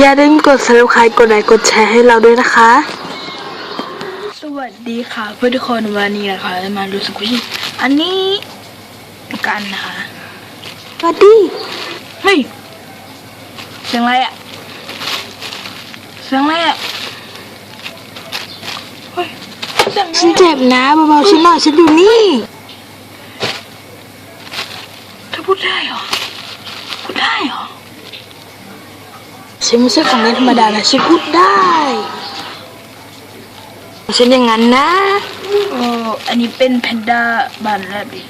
อย่าลืมกด subscribe กดไลค์กดแชร์ให้เราด้วยนะคะ สวัสดีค่ะเพื่อนทุกคนวันนี้นะคะจะมาดูสกุชี่อันนี้กันนะคะสวัสดีเฮ้ยเสียงอะไรอะเสียงอะไรอะเฮ้ยเสียงอะไรฉันอะเจ็บนะเบาๆฉันหน่อยฉันอยู่นี่เธอพูดได้เหรอพูดได้เหรอ ฉันไม่ใช่ของเล่นธรรมดานะฉันพูดได้ฉันอย่างนั้นนะโอ้อันนี้เป็นแพนด้าบันและบิน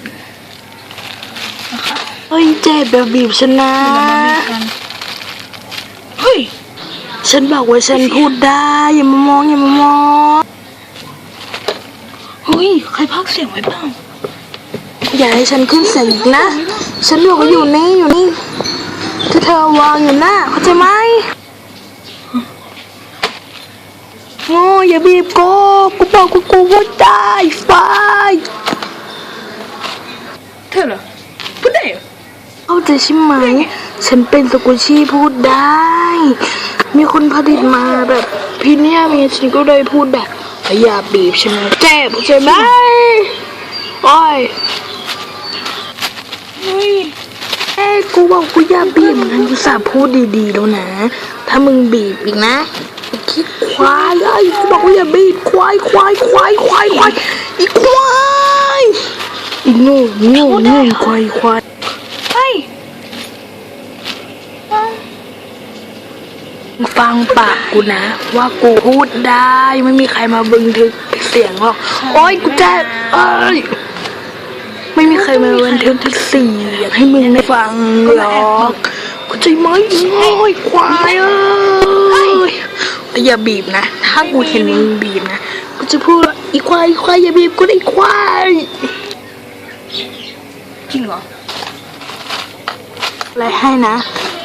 นะคะเฮ้ยเจ็บแบบบีบฉันนะเรามาดูกันเฮ้ย ฉันบอกว่าฉันพูดได้ อย่ามามองอย่ามามองเฮ้ย ใครพากย์เสียงไว้บ้าง อย่าให้ฉันขึ้นเสียงอีกนะ ฉันบอกว่าอยู่นี่อยู่นี่ ที่เธอวางอยู่นะเข้าใจไหมโง่อย่าบีบกูกูบอกกูกูพูดได้ไฟเธอเหรอพูดได้เหรอเข้าใจใช่ไหม ฉันเป็นสกุชชี่พูดได้ มีคนผลิตมาแบบพรีเมียมเนี่ยฉันก็เลยพูดแบบอย่าบีบฉันนะเจ็บใช่ไหมโอ้ย เฮ้ยเอ้ยกูบอกกูอย่าบีบงั้นกูสาพูดดีๆแล้วนะ ถ้ามึงบีบอีกนะไอ้คิดควายไอ้ยกูบอกว่าอย่าบีบควายควายควายควายควายอีควายอีโง่โง่โง่ควายควายเฮ้ยฟังปากกูนะ ว่ากูพูดได้ไม่มีใครมาบึงทึกเสียงหรอกโอ้ยกูเจ็บเอ้ย ไม่มีใครมาบันเทึกเสียงให้มึงได้ฟังหรอกกูใจไหมโอ้ยควายเอ้ยแต่อย่าบีบนะ ถ้ากูเห็นมึงบีบนะกูจะพูดอีควายอีควายอย่าบีบกูได้ควายจริงเหรออะไรให้นะ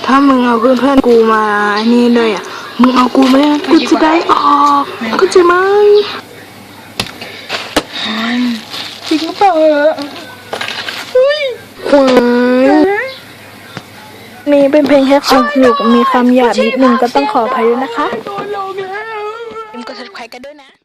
ถ้ามึงเอาเพื่อนๆกูมาอ้นี่ด้วยอะมึงเอากูไหมกูจะได้ออกเข้าใจไหมจริงหรือเปล่า หวานนี่เป็นเพลงแค่ความสนุกมีความหยาบนิดนึงก็ต้องขออภัยด้วยนะคะโดนลงแล้วกดไข่กันด้วยนะ